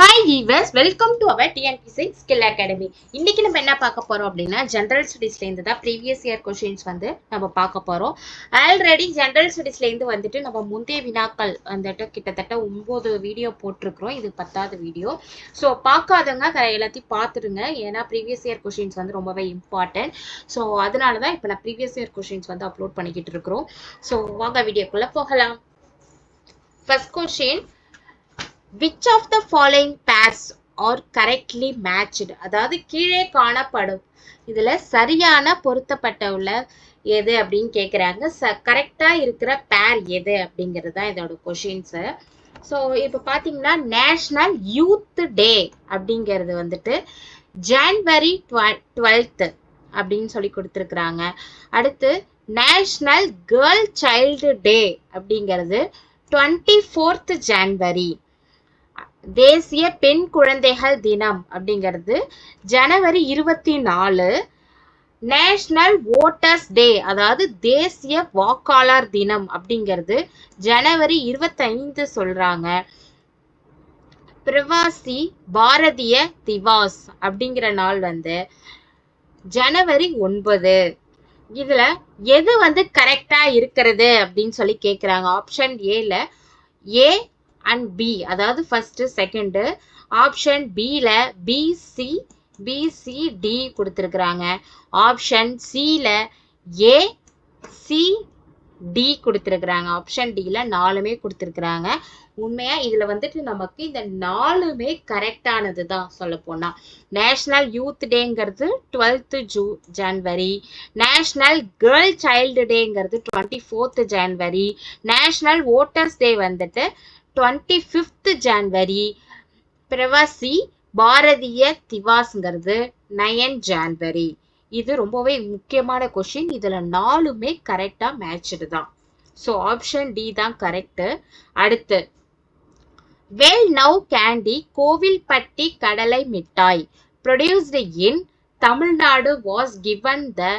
Hi viewers welcome to our TNPSC skill academy இன்றைக்கி நம்ம என்ன பார்க்க போகிறோம் அப்படின்னா ஜென்ரல் ஸ்டடீஸ்லேருந்து தான் ப்ரீவியஸ் இயர் கொஷின்ஸ் வந்து நம்ம பார்க்க போகிறோம் ஆல்ரெடி ஜென்ரல் ஸ்டடீஸ்லேருந்து வந்துட்டு நம்ம முந்தைய வினாக்கள் வந்துட்டு கிட்டத்தட்ட ஒம்பது வீடியோ போட்டிருக்கிறோம். இது பத்தாவது வீடியோ ஸோ பார்க்காதவங்க அதை எல்லாத்தையும் பார்த்துருங்க. ஏன்னா ப்ரீவியஸ் இயர் கொஷின்ஸ் வந்து ரொம்பவே இம்பார்ட்டன்ட் ஸோ அதனால தான் இப்போ நான் ப்ரீவியஸ் இயர் கொஷின்ஸ் வந்து அப்லோட் பண்ணிக்கிட்டு இருக்கிறோம். ஸோ வாங்க வீடியோக்குள்ளே போகலாம். First question which of the following pairs are correctly matched அதாவது கீழே காணப்படும். இதில் சரியான பொருத்தப்பட்ட உள்ள எது அப்படின்னு கேட்குறாங்க ச கரெக்டாக இருக்கிற பேர் எது அப்படிங்கிறது தான் இதோட கொஷின்ஸு ஸோ இப்போ பார்த்தீங்கன்னா நேஷ்னல் யூத் டே அப்படிங்கிறது வந்துட்டு ஜான்வரி டுவெல் டுவெல்த்து அப்படின்னு சொல்லி கொடுத்துருக்குறாங்க. அடுத்து நேஷ்னல் கேர்ள் சைல்டு டே அப்படிங்கிறது டுவெண்ட்டி ஃபோர்த் ஜான்வரி தேசிய பெண் குழந்தைகள் தினம் அப்படிங்கிறது ஜனவரி இருபத்தி நாலு நேஷனல் ஓட்டர்ஸ் டே அதாவது தேசிய வாக்காளர் தினம் அப்படிங்கிறது ஜனவரி இருபத்தைந்து சொல்றாங்க. பிரவாசி பாரதிய திவாஸ் அப்படிங்கிற நாள் வந்து ஜனவரி ஒன்பது. இதுல எது வந்து கரெக்டா இருக்கிறது அப்படின்னு சொல்லி கேக்குறாங்க. ஆப்ஷன் ஏல ஏ அண்ட் பி அதாவது ஃபர்ஸ்ட் செகண்டு ஆப்ஷன் பியில் பிசி பிசிடி கொடுத்துருக்குறாங்க. ஆப்ஷன் சியில் ஏ சி டி கொடுத்துருக்குறாங்க. ஆப்ஷன் டில நாலுமே கொடுத்துருக்குறாங்க. உண்மையா இதுல வந்துட்டு நமக்கு இந்த நாலுமே கரெக்டானது தான் சொல்ல போனா. யூத் டேங்கிறது டுவெல்த்து ஜூ January national girl child டேங்கிறது twenty fourth January national voters day வந்துட்டு twenty fifth January Pravasi Bharatiya திவாஸ்ங்கிறது nine January இது ரொம்பவே முக்கியமான கொஷின் இதில் நாலுமே கரெக்டாக மேட்சடு தான். ஸோ ஆப்ஷன் டி தான் கரெக்ட் அடுத்து வெல் நவ் கேண்டி கோவில்பட்டி கடலை மிட்டாய். Produced in Tamil Nadu was given the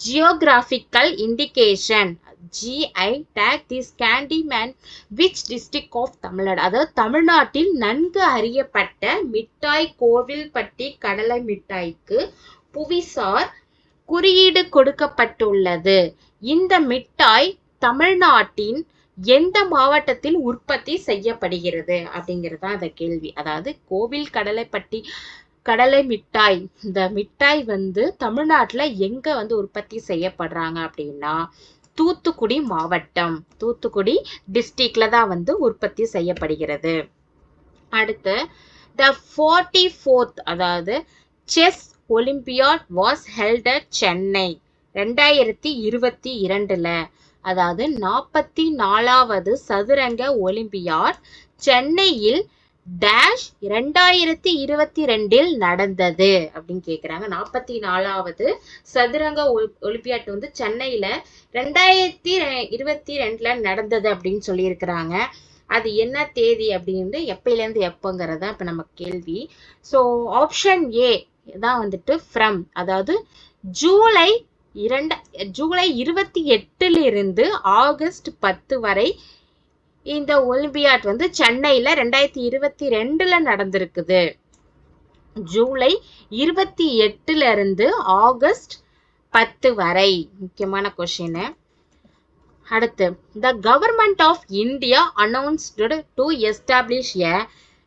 geographical indication GI tag this candyman which district of Tamil Nadu அதாவது தமிழ்நாட்டில் நன்கு அறியப்பட்ட மிட்டாய் கோவில்பட்டி கடலை மிட்டாய்க்கு புவிசார் குறியீடு கொடுக்கப்பட்டுள்ளது. இந்த மிட்டாய் தமிழ்நாட்டின் எந்த மாவட்டத்தில் உற்பத்தி செய்யப்படுகிறது? அப்படிங்கிறது தான் அந்த கேள்வி. அதாவது கோவில் கடலைப்பட்டி கடலை மிட்டாய் இந்த மிட்டாய் வந்து தமிழ்நாட்டுல எங்க வந்து உற்பத்தி செய்யப்படுறாங்க அப்படின்னா தூத்துக்குடி மாவட்டம். தூத்துக்குடி டிஸ்ட்ரிக்ட்ல தான் வந்து உற்பத்தி செய்யப்படுகிறது. அடுத்து த ஃபார்ட்டி ஃபோர்த் அதாவது chess olympiad was held at Chennai ரெண்டாயிரத்தி இருபத்தி இரண்டுல. அதாவது நாற்பத்தி நாலாவது சதுரங்க ஒலிம்பியாட் சென்னையில் டேஷ் ரெண்டாயிரத்தி இருபத்தி ரெண்டில் நடந்தது அப்படின்னு கேக்குறாங்க. நாற்பத்தி நாலாவது சதுரங்க ஒலிம்பியாட் வந்து சென்னையில ரெண்டாயிரத்தி இருபத்தி ரெண்டுல நடந்தது அப்படின்னு சொல்லியிருக்கிறாங்க. அது என்ன தேதி அப்படின்னு எப்பயிலேருந்து எப்போங்கிறதா இப்போ நம்ம கேள்வி. ஸோ ஆப்ஷன் ஏ தான் வந்துட்டு ஃப்ரம் அதாவது ஜூலை இரண்ட ஜூலை இருபத்தி எட்டுல இருந்து ஆகஸ்ட் பத்து வரை இந்த ஒலிம்பியாட் வந்து சென்னையில ரெண்டாயிரத்தி இருபத்தி ரெண்டுல நடந்திருக்குது. ஜூலை இருபத்தி எட்டுல இருந்து ஆகஸ்ட் பத்து வரை. முக்கியமான கொஸ்டின் அடுத்து the government of India announced to establish a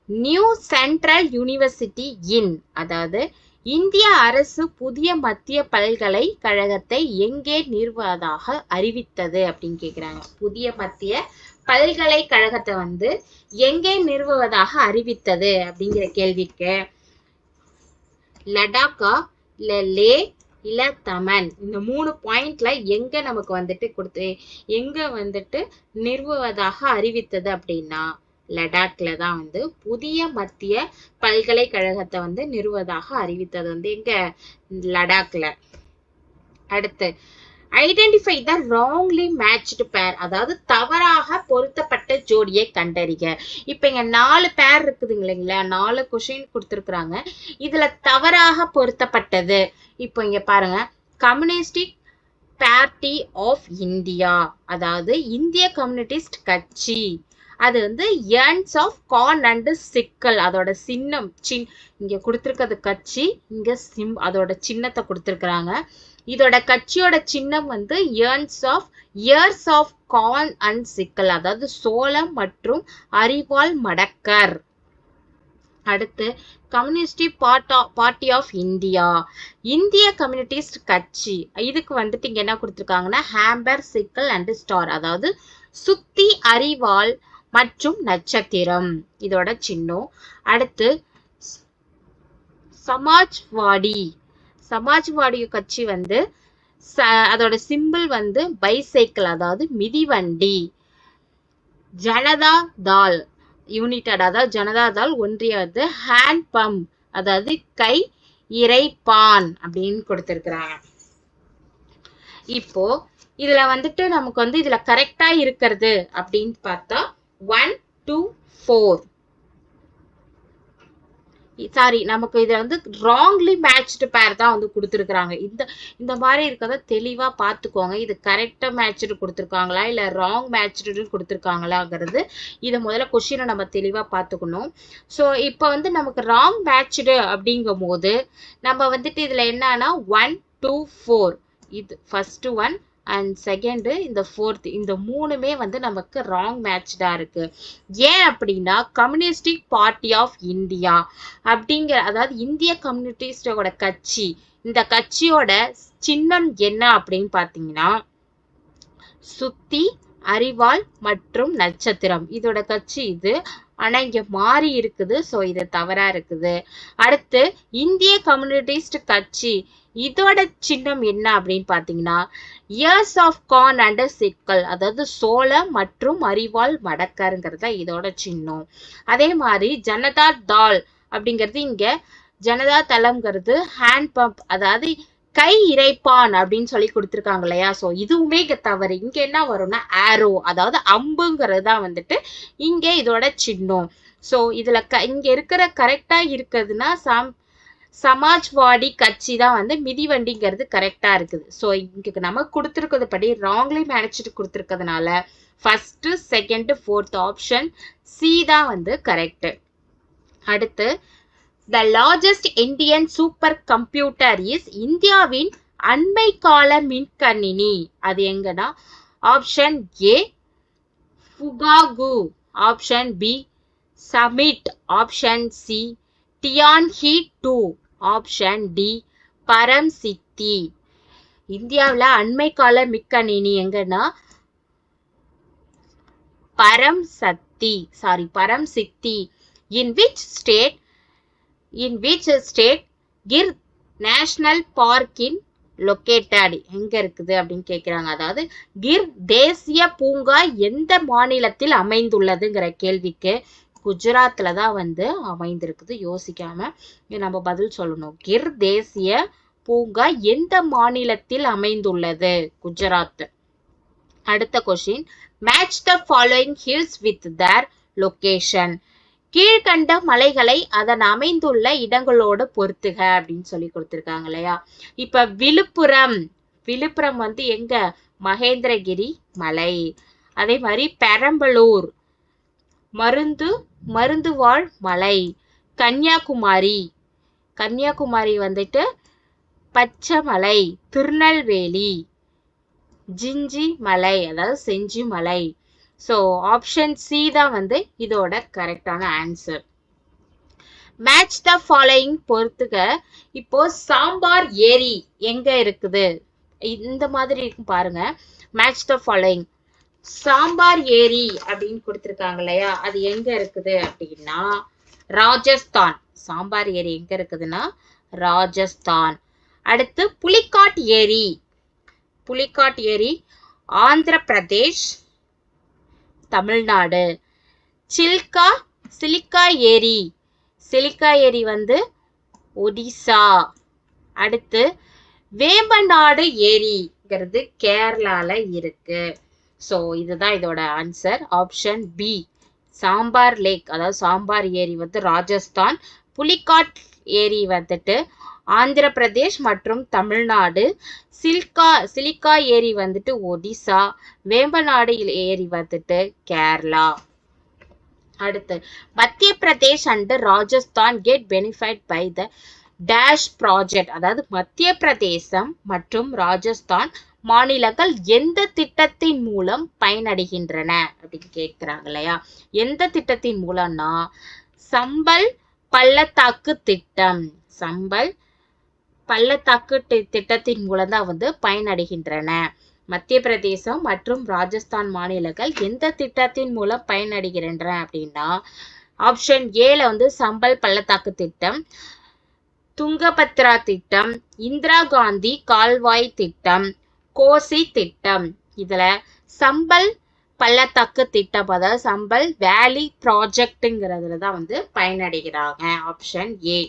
new central university in அதாவது இந்திய அரசு புதிய மத்திய பல்கலைக்கழகத்தை எங்கே நிறுவதாக அறிவித்தது அப்படின்னு கேக்குறாங்க. புதிய மத்திய பல்கலைக்கழகத்தை வந்து எங்கே நிறுவுவதாக அறிவித்தது அப்படிங்கிற கேள்விக்கு லடாக்கா இல்ல லே இல்ல தமன் இந்த மூணு பாயிண்ட்ல எங்க நமக்கு வந்துட்டு கொடுத்து எங்க வந்துட்டு நிறுவுவதாக அறிவித்தது அப்படின்னா லடாக்ல தான் வந்து புதிய மத்திய பல்கலைக்கழகத்தை வந்து நிறுவதாக அறிவித்தது வந்து எங்க? லடாக்ல. அடுத்து ஐடென்டிஃபை த ராங்லி மேட்ச்டு பேர் அதாவது தவறாக பொருத்தப்பட்ட ஜோடியை கண்டறிக. இப்போ இங்கே நாலு பேர் இருக்குதுங்க இல்லைங்களா? நாலு கொஷின் கொடுத்துருக்குறாங்க. இதில் தவறாக பொருத்தப்பட்டது. இப்போ இங்கே பாருங்க. கம்யூனிஸ்டிக் பார்ட்டி ஆஃப் இந்தியா அதாவது இந்திய கம்யூனிஸ்ட் கட்சி. அது வந்து ஏர்ன்ஸ் ஆஃப் கார்ன் அண்டு சிக்கல் அதோட சின்னம் சின் இங்கே கொடுத்துருக்கிறது கட்சி இங்கே சிம் அதோட சின்னத்தை கொடுத்துருக்குறாங்க. இதோட கட்சியோட சின்னம் வந்து earns of ears of corn and sickle அதாவது சோளம் மற்றும் அரிவாள் மடக்கர். அடுத்து communist part party of India இந்திய கம்யூனிட்டிஸ்ட் கட்சி. இதுக்கு வந்துட்டு இங்கே என்ன கொடுத்துருக்காங்கன்னா ஹேம்பர் சிக்கல் அண்ட் ஸ்டார் அதாவது சுத்தி அரிவாள் மற்றும் நட்சத்திரம். இதோட சின்னம். அடுத்து சமாஜ்வாடி. சமாஜ்வாடி கட்சி வந்து ச- அதோட சிம்பிள் வந்து பைசைக்கிள் அதாவது மிதிவண்டி. ஜனதா தால் யுனைடெட் அதாவது ஜனதா தால் ஒன்றியது ஹேண்ட் பம்ப் அதாவது கை இறைப்பான் அப்படின்னு கொடுத்திருக்கிறாங்க. இப்போ இதுல வந்துட்டு நமக்கு வந்து இதுல கரெக்டா இருக்கிறது அப்படின்னு பார்த்தா ஒன் டூ ஃபோர் சாரி நமக்கு இதில் வந்து ராங்லி மேட்ச்டு பேர் தான் வந்து கொடுத்துருக்குறாங்க. இந்த இந்த மாதிரி இருக்கிறத தெளிவாக பார்த்துக்கோங்க. இது கரெக்டாக மேட்ச்டு கொடுத்துருக்காங்களா? இல்லை ராங் மேட்ச்டு கொடுத்துருக்காங்களாங்கிறது இதை முதல்ல கொஷினை நம்ம தெளிவாக பார்த்துக்கணும். ஸோ இப்போ வந்து நமக்கு ராங் மேட்ச்டு அப்படிங்கும் போது நம்ம வந்துட்டு இதில் என்னன்னா ஒன் டூ ஃபோர் இது ஃபஸ்ட்டு ஒன் அண்ட் செகண்டு இந்த ஃபோர்த் இந்த மூணுமே வந்து நமக்கு ராங் மேட்ச்டாக இருக்கு. ஏன் அப்படின்னா கம்யூனிஸ்டிக் பார்ட்டி ஆஃப் இந்தியா அப்படிங்கிற அதாவது இந்திய கம்யூனிட்டிஸ்டோட கட்சி இந்த கட்சியோட சின்னம் என்ன அப்படின்னு பார்த்தீங்கன்னா சுத்தி அரிவாள் மற்றும் நட்சத்திரம். இதோட கட்சி இது. ஆனா இங்க மாறி இருக்குது. ஸோ இது தவறா இருக்குது. அடுத்து இந்திய கம்யூனிட்டிஸ்ட் கட்சி இதோட சின்னம் என்ன அப்படின்னு பார்த்தீங்கன்னா years of corn and sickle அதாவது சோள மற்றும் அரிவாள் மடக்கருங்கிறது தான் இதோட சின்னம். அதே மாதிரி ஜனதா தால் அப்படிங்கிறது இங்க ஜனதா தளம்ங்கிறது ஹேண்ட் பம்ப் அதாவது கை இறைப்பான் அப்படின்னு சொல்லி கொடுத்துருக்காங்க இல்லையா? ஸோ இதுவுமே இங்க தவறு. இங்க என்ன வரும்னா ஆரோ அதாவது அம்புங்கிறது தான் வந்துட்டு இங்கே இதோட சின்னம். ஸோ இதுல க இங்க இருக்கிற கரெக்டா இருக்கிறதுனா சம் சமாஜ்வாடி கட்சி தான் வந்து மிதிவண்டிங்கிறது கரெக்டா இருக்குது. ஸோ இங்க நமக்கு கொடுத்துருக்கிறது படி ராங்லி நினச்சிட்டு கொடுத்துருக்கிறதுனால first second fourth option C தான் வந்து கரெக்ட் அடுத்து the largest Indian super computer is இந்தியாவின் அண்மை கால மின்கணினி. அது எங்கன்னா option A Fugaku option B summit option C Tianhe two option D Param Siddhi இந்தியாவில் அண்மை கால மிக்கணினி எங்கன்னா பரம் Shakti sorry Param Siddhi in which state in which state Gir national park in located எங்க இருக்குது அப்படின்னு கேட்குறாங்க அதாவது கிர் தேசிய பூங்கா எந்த மாநிலத்தில் அமைந்துள்ளதுங்கிற கேள்விக்கு குஜராத்ல தான் வந்து அமைந்திருக்குது. யோசிக்காம நம்ம பதில் சொல்லணும். கிர் தேசிய பூங்கா எந்த மாநிலத்தில் அமைந்துள்ளது? குஜராத். அடுத்த question match the following hills with their location கீழ்கண்ட மலைகளை அதன் அமைந்துள்ள இடங்களோடு பொறுத்துக அப்படின்னு சொல்லி கொடுத்துருக்காங்க இல்லையா? இப்ப விழுப்புரம் விழுப்புரம் வந்து எங்க? மகேந்திரகிரி மலை. அதே மாதிரி பெரம்பலூர் மருந்து மருந்துவாழ் மலை கன்னியாகுமரி. கன்னியாகுமரி வந்துட்டு பச்சைமலை திருநெல்வேலி ஜிஞ்சி மலை அதாவது செஞ்சி மலை. ஸோ ஆப்ஷன் சி தான் வந்து இதோட கரெக்டான ஆன்சர் மேட்ச் த ஃபாலோயிங் பொறுத்துக. இப்போ சாம்பார் ஏரி எங்க இருக்குது? இந்த மாதிரி இருக்கும் பாருங்க. மேட்ச் த ஃபாலோயிங் சாம்பார் ஏரி அப்படின்னு கொடுத்துருக்காங்க இல்லையா? அது எங்க இருக்குது அப்படின்னா ராஜஸ்தான். சாம்பார் ஏரி எங்க இருக்குதுன்னா ராஜஸ்தான். அடுத்து புலிக்காட் ஏரி. புலிக்காட் ஏரி ஆந்திர பிரதேஷ் தமிழ்நாடு. சில்கா சிலிக்கா ஏரி. சிலிக்கா ஏரி வந்து ஒடிசா. அடுத்து வேம்பநாடு ஏரிங்கிறது கேரளால இருக்கு. ஸோ இதுதான் இதோட answer option B Sambhar lake அதாவது சாம்பார் ஏரி வந்து ராஜஸ்தான். புலிகாட் ஏரி வந்துட்டு ஆந்திர பிரதேஷ் மற்றும் தமிழ்நாடு. சில்கா சிலிக்கா ஏரி வந்துட்டு ஒடிசா வேம்பநாடு ஏரி வந்துட்டு கேரளா. அடுத்து Madhya Pradesh and Rajasthan get benefit by the dash project அதாவது மத்திய பிரதேசம் மற்றும் ராஜஸ்தான் மாநிலங்கள் எந்த திட்டத்தின் மூலம் பயனடைகின்றன அப்படின்னு கேட்குறாங்க இல்லையா? எந்த திட்டத்தின் மூலம்னா சம்பல் பள்ளத்தாக்கு திட்டம். சம்பல் பள்ளத்தாக்கு தி- திட்டத்தின் மூலம் தான் வந்து பயனடைகின்றன. மத்திய பிரதேசம் மற்றும் ராஜஸ்தான் மாநிலங்கள் எந்த திட்டத்தின் மூலம் பயனடைகின்றன அப்படின்னா ஆப்ஷன் ஏல வந்து சம்பல் பள்ளத்தாக்கு திட்டம் துங்கபத்ரா திட்டம் இந்திரா காந்தி கால்வாய் திட்டம் கோசி திட்டம். இதுல சம்பல் பள்ளத்தாக்கு திட்டம் அதாவது சம்பல் வேலி ப்ராஜெக்டுங்கிறதுல தான் வந்து பயனடைகிறாங்க ஆப்ஷன் ஏ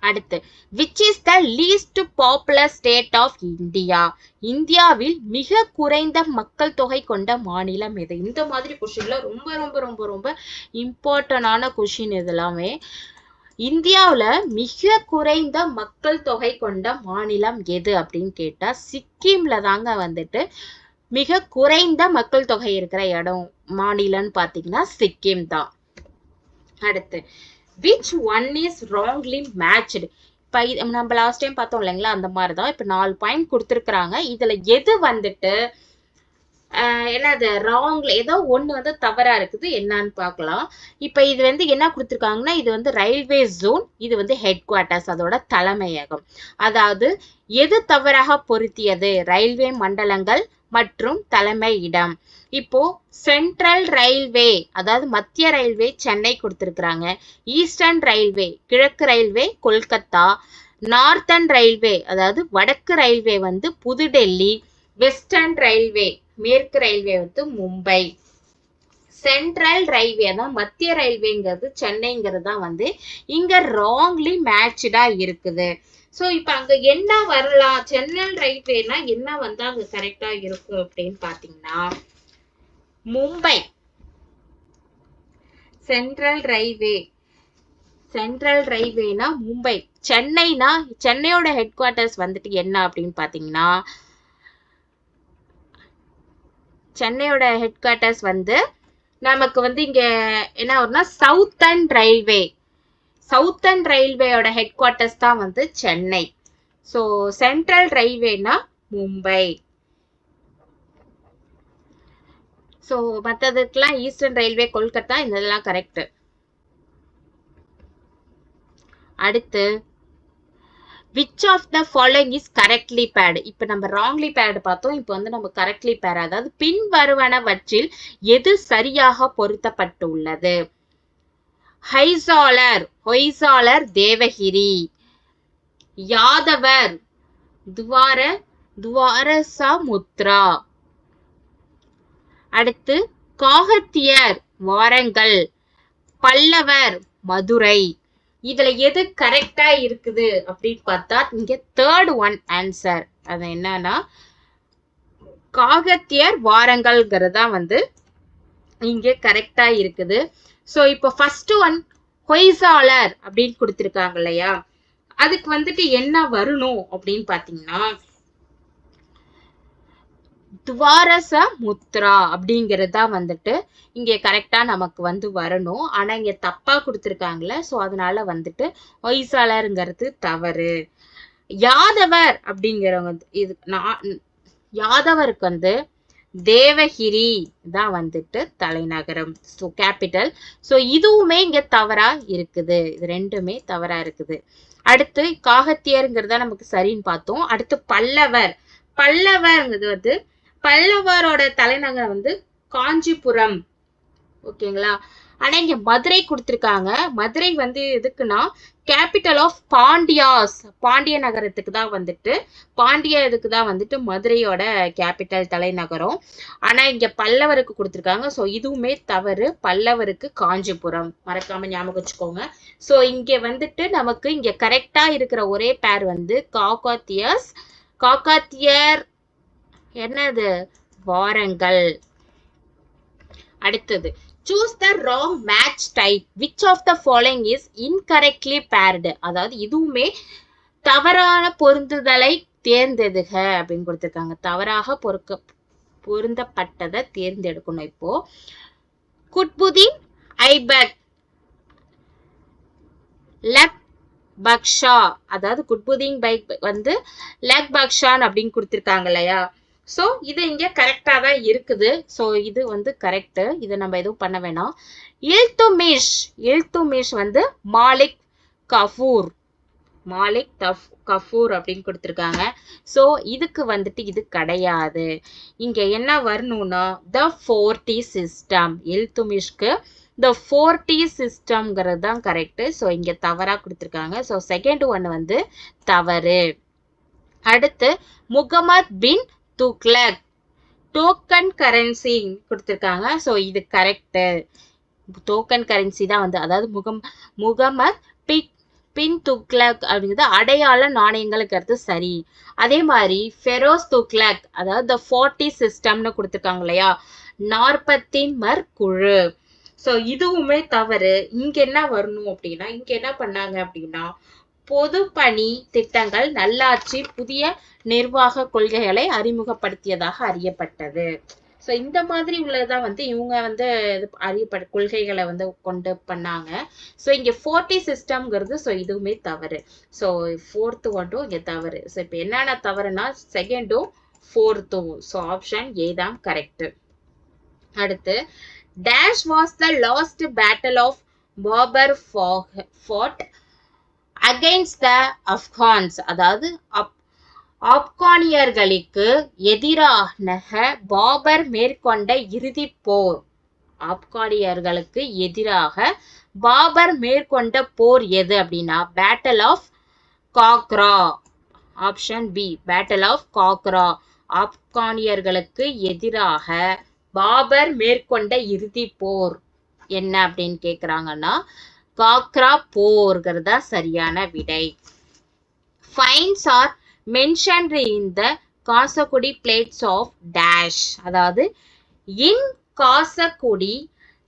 அடுத்து which is the least popular state of India இந்தியாவில் மிக குறைந்த மக்கள் தொகை கொண்ட மாநிலம் எது? இந்த மாதிரி கொஷின்ல ரொம்ப ரொம்ப ரொம்ப ரொம்ப இம்பார்ட்டனான கொஷின் இதெல்லாமே. இந்தியாவுல மிக குறைந்த மக்கள் தொகை கொண்ட மாநிலம் எது அப்படின்னு கேட்டா சிக்கிம்ல தாங்க வந்துட்டு மிக குறைந்த மக்கள் தொகை இருக்கிற இடம் மாநிலம்னு பாத்தீங்கன்னா சிக்கிம் தான். அடுத்து which one is wrongly matched இப்போ நம்ம லாஸ்ட் டைம் பார்த்தோம் இல்லைங்களா அந்த மாதிரி தான் இப்போ நாலு பாயிண்ட் கொடுத்துருக்குறாங்க. இதில் எது வந்துட்டு ஆஹ் என்னது ராங்ல ஏதோ ஒன்று வந்து தவறா இருக்குது. என்னன்னு பார்க்கலாம். இப்போ இது வந்து என்ன கொடுத்துருக்காங்கன்னா இது வந்து ரயில்வே ஜோன் இது வந்து ஹெட் குவார்ட்டர்ஸ் அதோட தலைமையகம். அதாவது எது தவறாக பொருத்தியது? ரயில்வே மண்டலங்கள் மற்றும் தலைமை இடம். இப்போ சென்ட்ரல் ரயில்வே அதாவது மத்திய ரயில்வே சென்னை கொடுத்துருக்குறாங்க. ஈஸ்டர்ன் ரயில்வே கிழக்கு ரயில்வே கொல்கத்தா நார்த்தன் ரயில்வே அதாவது வடக்கு ரயில்வே வந்து புதுடெல்லி வெஸ்டர்ன் ரயில்வே மேற்கு ரயில்வே வந்து மும்பை. சென்ட்ரல் ரயில்வே தான் மத்திய ரயில்வேங்கிறது சென்னைங்கிறது தான் வந்து இங்க ராங்லி மேட்சடா இருக்குது. ஸோ இப்போ அங்கே என்ன வரலாம் சென்ட்ரல் ரயில்வேனா என்ன வந்து அங்கே கரெக்டாக இருக்கும் அப்படின்னு பார்த்தீங்கன்னா மும்பை சென்ட்ரல் ரயில்வே சென்ட்ரல் ரயில்வேனா மும்பை. சென்னைனா சென்னையோட ஹெட் குவார்ட்டர்ஸ் வந்துட்டு என்ன அப்படின்னு பார்த்தீங்கன்னா சென்னையோட ஹெட் குவார்ட்டர்ஸ் வந்து நமக்கு வந்து இங்கே என்ன வரும்னா சவுத்தர்ன் ரயில்வே சவுத்தன் ரயில்வேயோட ஹெட் குவார்ட்டர்ஸ் தான் வந்து சென்னை. ஸோ சென்ட்ரல் ரயில்வேனா மும்பை. ஸோ மற்றதுக்கெலாம் ஈஸ்டர்ன் ரயில்வே கொல்கத்தா இந்த இதெல்லாம் கரெக்ட் அடுத்து which of the following is correctly paired இப்போ நம்ம ராங்லி பேடு பார்த்தோம். இப்போ வந்து நம்ம கரெக்ட்லி பேடு அதாவது பின் வருவனவற்றில் எது சரியாக பொருத்தப்பட்டுள்ளது? ஹைசாலர் ஹொய்சாலர் தேவகிரி. யாதவர் துவார துவாரசமுத்ரா. அடுத்து காகத்தியர் வாரங்கள் பல்லவர் மதுரை. இதுல எது கரெக்டா இருக்குது அப்படின்னு பார்த்தா இங்க தேர்ட் ஒன் ஆன்சர் அது என்னன்னா காகத்தியர் வாரங்கள்ங்கிறது தான் வந்து இங்க கரெக்டா இருக்குது. ஸோ இப்போ ஃபர்ஸ்ட் ஒன் ஹொய்சாலர் அப்படின்னு கொடுத்துருக்காங்க இல்லையா? அதுக்கு வந்துட்டு என்ன வரணும் அப்படின்னு பார்த்தீங்கன்னா துவாரச முத்ரா அப்படிங்கிறது தான் வந்துட்டு இங்கே கரெக்டாக நமக்கு வந்து வரணும். ஆனால் இங்கே தப்பாக கொடுத்துருக்காங்களே ஸோ அதனால வந்துட்டு ஒய்சாலருங்கிறது தவறு. யாதவர் அப்படிங்கிறவங்க இது நான் யாதவருக்கு வந்து தேவகிரி தான் வந்துட்டு தலைநகரம். ஸோ கேபிட்டல் ஸோ இதுவுமே இங்கே தவறா இருக்குது. இது ரெண்டுமே தவறா இருக்குது. அடுத்து காகத்தியருங்கிறத நமக்கு சரின்னு பார்த்தோம். அடுத்து பல்லவர். பல்லவர்ங்கிறது வந்து பல்லவரோட தலைநகரம் வந்து காஞ்சிபுரம். ஓகேங்களா? ஆனா இங்க மதுரை கொடுத்துருக்காங்க. மதுரை வந்து எதுக்குன்னா கேபிட்டல் ஆஃப் பாண்டியாஸ். பாண்டிய நகரத்துக்கு தான் வந்துட்டு பாண்டிய இதுக்கு தான் வந்துட்டு மதுரையோட கேபிட்டல் தலைநகரம். ஆனா இங்க பல்லவருக்கு கொடுத்துருக்காங்க. ஸோ இதுவுமே தவறு. பல்லவருக்கு காஞ்சிபுரம். மறக்காம ஞாபகம் வச்சுக்கோங்க. ஸோ இங்க வந்துட்டு நமக்கு இங்க கரெக்டா இருக்கிற ஒரே பேர் வந்து காக்காத்தியஸ். காக்காத்தியர் என்னது? வாரங்கள். அடுத்தது choose the wrong match type which of the following is incorrectly paired அதாவது இதுவுமே தவறான பொருந்துதலை தேர்ந்தெடுக அப்படின்னு கொடுத்துருக்காங்க. தவறாக பொறுக்க பொருந்தப்பட்டதை தேர்ந்தெடுக்கணும் இப்போ. குட்புதீன் ஐபக் லக் பக்ஷா அதாவது குட்புதீன் பைக் வந்து லக் பக்ஷான் அப்படின்னு கொடுத்துருக்காங்க இல்லையா? ஸோ இது இங்கே கரெக்டா தான் இருக்குது. ஸோ இது வந்து கரெக்ட் இதை நம்ம எதுவும் பண்ண வேணாம். இல்துமேஷ். இல்துமேஷ் வந்து மாலிக் கஃபூர். மாலிக் தஃப் கஃபூர் அப்படின்னு கொடுத்துருக்காங்க. ஸோ இதுக்கு வந்துட்டு இது கிடையாது. இங்கே என்ன வரணும்னா த ஃபோர்டி சிஸ்டம் இல்துமிஷ்க்கு த ஃபோர்டி சிஸ்டம்ங்கிறது தான் கரெக்டு ஸோ இங்கே தவறாக கொடுத்துருக்காங்க. ஸோ செகண்ட் ஒன் வந்து தவறு. அடுத்து முகமது பின் துக்லக் டோக்கன் கரன்சி கொடுத்துருக்காங்க. ஸோ இது கரெக்டு டோக்கன் கரன்சி தான் வந்து அதாவது முகம் முகமது பிக் பின் துக்லக் அப்படிங்கிறது அடையாள நாணயங்களுங்கிறது சரி. அதே மாதிரி ஃபெரோஸ் துக்லக் அதாவது த ஃபார்ட்டி சிஸ்டம்னு கொடுத்துருக்காங்க இல்லையா? நாற்பத்தின் மற்குழு ஸோ இதுவுமே தவறு. இங்க என்ன வரணும் அப்படின்னா இங்க என்ன பண்ணாங்க அப்படின்னா பொது பணி திட்டங்கள் நல்லாட்சி புதிய நிர்வாக கொள்கைகளை அறிமுகப்படுத்தியதாக அறியப்பட்டது. ஸோ இந்த மாதிரி உள்ளதான் வந்து இவங்க வந்து அறியப்பட கொள்கைகளை வந்து கொண்டு பண்ணாங்க. ஸோ இங்கே ஃபோர்ட்டி சிஸ்டம்ங்கிறது ஸோ இதுவுமே தவறு. ஸோ ஃபோர்த்து ஒன்றும் இங்கே தவறு. ஸோ இப்போ என்னென்ன தவறுனா செகண்டும் ஃபோர்த்தும் ஸோ ஆப்ஷன் ஏ தான் கரெக்டு அடுத்து dash was the last battle of Babur fought against the Afghans அதாவது அப் ஆப்கானியர்களுக்கு எதிராக பாபர் மேற்கொண்ட இறுதி போர். ஆப்கானியர்களுக்கு எதிராக பாபர் மேற்கொண்ட போர் எது அப்படின்னா battle of Ghaghra option B battle of Ghaghra ஆப்கானியர்களுக்கு எதிராக பாபர் மேற்கொண்ட இறுதி போர் என்ன அப்படின்னு பாக்ரா போர்கிறது தான் சரியான விடை. Fines are mentioned in the Kasakudi plates of dash அதாவது இன் காசக்குடி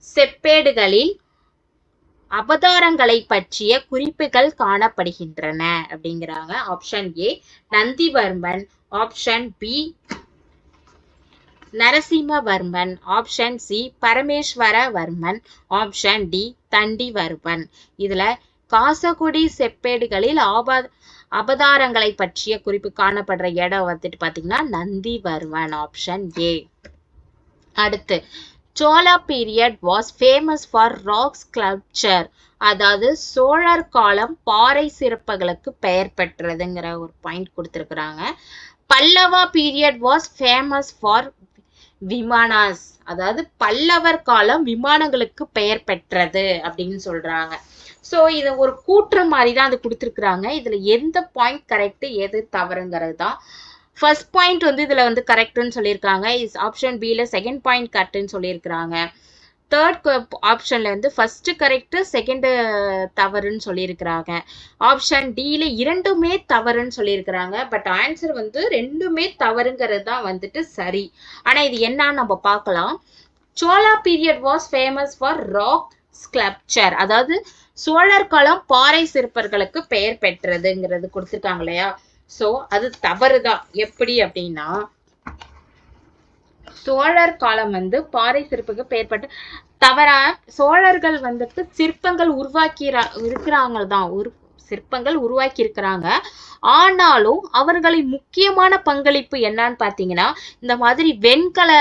செப்பேடுகளில் அவதாரங்களை பற்றிய குறிப்புகள் காணப்படுகின்றன அப்படிங்கிறாங்க. Option A Nandivarman. Option B Narasimhavarman option C Parameshvaravarman option D Dantivarman. இதுல காசகுடி செப்பேடுகளில் ஆபா அபதாரங்களை பற்றிய குறிப்பு காணப்படுற இடம் வந்துட்டு பாத்தீங்கன்னா நந்திவர்மன் ஆப்ஷன் ஏ அடுத்து Chola period was famous for rock sculpture அதாவது சோழர் காலம் பாறை சிற்பங்களுக்கு பெயர் பெற்றதுங்கிற ஒரு பாயிண்ட் கொடுத்துருக்குறாங்க. Pallava period was famous for vimanas அதாவது பல்லவர் காலம் விமானங்களுக்கு பெயர் பெற்றது அப்படின்னு சொல்றாங்க. ஸோ இது ஒரு கூற்று மாதிரி தான் அது கொடுத்துருக்குறாங்க. இதுல எந்த பாயிண்ட் கரெக்ட் எது தவறுங்கிறது தான் ஃபர்ஸ்ட் பாயிண்ட் வந்து இதுல வந்து கரெக்ட்னு சொல்லியிருக்காங்க. இஸ் ஆப்ஷன் பில செகண்ட் பாயிண்ட் கரெக்ட்னு சொல்லியிருக்கிறாங்க. தேர்ட் ஆப்ஷன்லேருந்து வந்து கரெக்டு செகண்டு தவறுன்னு சொல்லியிருக்கிறாங்க. ஆப்ஷன் டியில் இரண்டுமே தவறுன்னு சொல்லியிருக்கிறாங்க. பட் ஆன்சர் வந்து ரெண்டுமே தவறுங்கிறது தான் வந்துட்டு சரி. ஆனால் இது என்னன்னு நம்ம பார்க்கலாம். Chola period was famous for rock sculpture அதாவது சோழர் காலம் பாறை சிற்பர்களுக்கு பெயர் பெற்றதுங்கிறது கொடுத்துருக்காங்க இல்லையா? ஸோ அது தவறு தான் எப்படி அப்படின்னா சோழர் காலம் வந்து பாறை சிற்புக்கு பெயர்பட்டு தவிர சோழர்கள் வந்துட்டு சிற்பங்கள் உருவாக்கி இருக்கிறாங்க தான் உரு சிற்பங்கள் உருவாக்கி இருக்கிறாங்க ஆனாலும் அவர்களின் முக்கியமான பங்களிப்பு என்னன்னு பார்த்தீங்கன்னா இந்த மாதிரி வெண்கல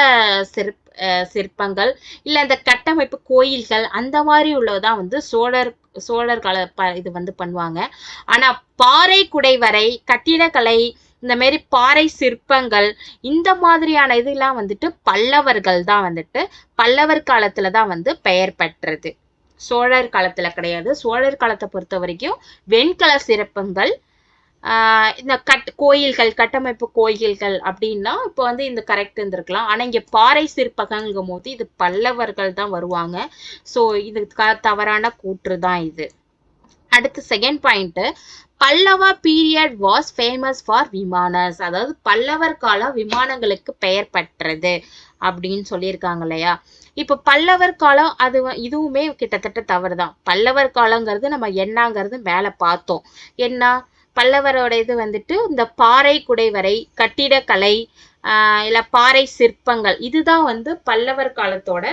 சிற்ப அஹ் சிற்பங்கள் இல்ல இந்த கட்டமைப்பு கோயில்கள் அந்த மாதிரி உள்ளதான் வந்து சோழர் சோழர் கால ப- இது வந்து பண்ணுவாங்க. ஆனா பாறை குடைவரை கட்டிடக்கலை இந்த மாரி பாறை சிற்பங்கள் இந்த மாதிரியான இதெல்லாம் வந்துட்டு பல்லவர்கள் தான் வந்துட்டு பல்லவர் காலத்துல தான் வந்து பெயர் பெற்றது. சோழர் காலத்துல கிடையாது. சோழர் காலத்தை பொறுத்த வரைக்கும் வெண்கல சிற்பங்கள் ஆஹ் இந்த கட் கோயில்கள் கட்டமைப்பு கோயில்கள் அப்படின்னா இப்போ வந்து இந்த கரெக்ட் இருந்திருக்கலாம். ஆனா இங்க பாறை சிற்பகங்கும் போது இது பல்லவர்கள் தான் வருவாங்க. சோ இது க- தவறான கூற்று தான் இது. அடுத்து second point Pallava period was famous for vimanas. அதாவது பல்லவர் காலம் விமானங்களுக்கு பெயர் பெற்றது அப்படின்னு சொல்லியிருக்காங்க இல்லையா? இப்போ பல்லவர் காலம் அது இதுவுமே கிட்டத்தட்ட தவறு தான் பல்லவர் காலங்கிறது நம்ம என்னங்கிறது மேலே பார்த்தோம். என்ன? பல்லவரோட இது வந்துட்டு இந்த பாறை குடைவரை கட்டிடக்கலை ஆஹ் இல்ல பாறை சிற்பங்கள் இதுதான் வந்து பல்லவர் காலத்தோட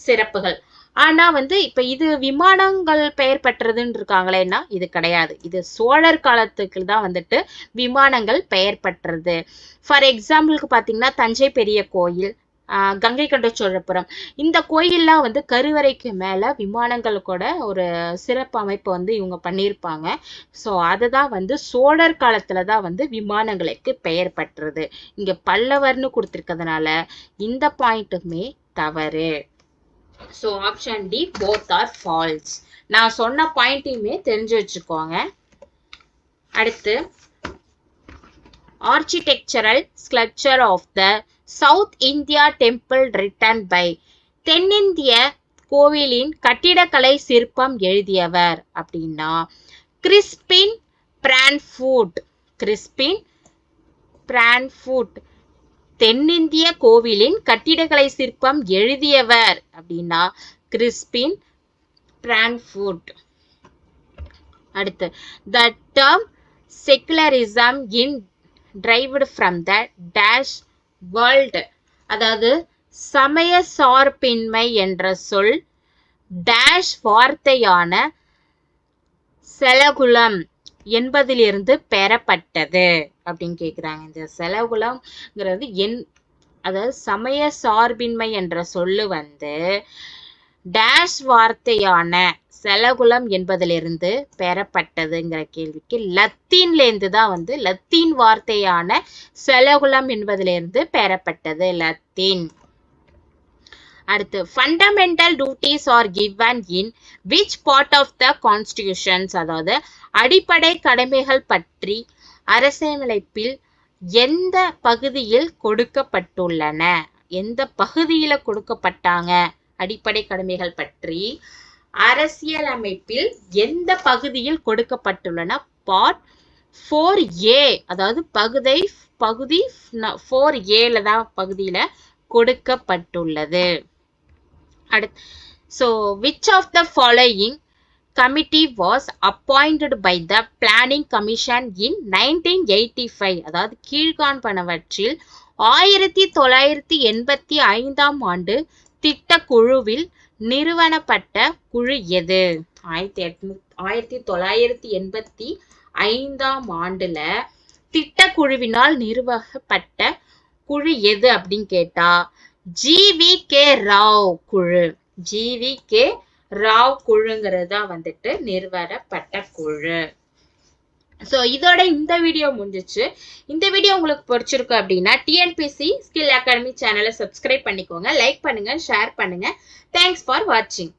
சிறப்புகள். ஆனா வந்து இப்ப இது விமானங்கள் பெயர் பெற்றதுன்னு இருக்காங்களேன்னா இது கிடையாது. இது சோழர் காலத்துக்கு தான் வந்துட்டு விமானங்கள் பெயர் பெற்றது. ஃபார் எக்ஸாம்பிளுக்கு பாத்தீங்கன்னா தஞ்சை பெரிய கோயில் கங்கை கொண்ட சோழபுரம். இந்த கோயில்லாம் வந்து கருவறைக்கு மேலே விமானங்கள் கூட ஒரு சிறப்பு அமைப்பை வந்து இவங்க பண்ணியிருப்பாங்க. ஸோ அதுதான் வந்து சோழர் காலத்தில் தான் வந்து விமானங்களுக்கு பெயர் பெற்றது. இங்கே பல்லவர்னு கொடுத்துருக்கிறதுனால இந்த பாயிண்ட்டுமே தவறு. So option D both are false நான் சொன்ன பாயிண்ட்டையுமே தெரிஞ்சு வச்சுக்கோங்க. அடுத்து architectural sculpture of the South India temple written by தென்னிந்திய கோவிலின் கட்டிடக்கலை சிற்பம் எழுதியவர் அப்படின்னா கிறிஸ்பின் பிரான்ஃபூட் கிறிஸ்பின் பிரான்ஃபூட் தென்னிந்திய கோவிலின் கட்டிடக்கலை சிற்பம் எழுதியவர் அப்படின்னா கிறிஸ்பின் பிராங்க்ஃபுட் அடுத்து the term secularism in derived from the dash world அதாவது சமய சார்பின்மை என்ற சொல் டேஷ் வார்த்தையான செலகுலம் என்பதிலிருந்து பெறப்பட்டது அப்படின்னு கேட்குறாங்க இந்த செலகுலம்ங்கிறது என் அதாவது சமய சார்பின்மை என்ற சொல்லு வந்து டேஷ் வார்த்தையான செலகுலம் என்பதிலிருந்து பெறப்பட்டதுங்கிற கேள்விக்கு லத்தீன்லேருந்து தான் வந்து லத்தீன் வார்த்தையான செலகுலம் என்பதிலிருந்து பெறப்பட்டது லத்தீன். அடுத்து fundamental duties are given in which part of the constitutions அதாவது அடிப்படை கடமைகள் பற்றி அரசியலமைப்பில் எந்த பகுதியில் கொடுக்கப்பட்டுள்ளன? எந்த பகுதியில கொடுக்கப்பட்டாங்க? அடிப்படை கடமைகள் பற்றி அரசியலமைப்பில் எந்த பகுதியில் கொடுக்கப்பட்டுள்ளன? பார்ட் ஃபோர் ஏ அதாவது பகுதி பகுதி ஃபோர் ஏல தான் பகுதியில் கொடுக்கப்பட்டுள்ளது. அடுத்து so which of the following committee was appointed by the planning commission in nineteen eighty five அதாவது கீழ்காண்பனவற்றில் ஆயிரத்தி தொள்ளாயிரத்தி எண்பத்தி ஐந்தாம் ஆண்டு திட்டக்குழுவில் நிறுவனப்பட்ட குழு எது? ஆயிரத்தி எட்நூ ஆயிரத்தி தொள்ளாயிரத்தி எண்பத்தி ஐந்தாம் ஆண்டுல திட்டக்குழுவினால் நிறுவப்பட்ட குழு எது அப்படின்னு கேட்டா ஜிவி கே ராவ் குழு. ஜிவி கே ராவ் குழுங்கிறது தான் வந்துட்டு நிறுவனப்பட்ட குழு. ஸோ இதோட இந்த வீடியோ முடிஞ்சிச்சு. இந்த வீடியோ உங்களுக்கு பிடிச்சிருக்கு அப்படின்னா டிஎன்பிசி ஸ்கில் அகாடமி சேனலை சப்ஸ்கிரைப் பண்ணிக்கோங்க லைக் பண்ணுங்க ஷேர் பண்ணுங்க. தேங்க்ஸ் ஃபார் வாட்சிங்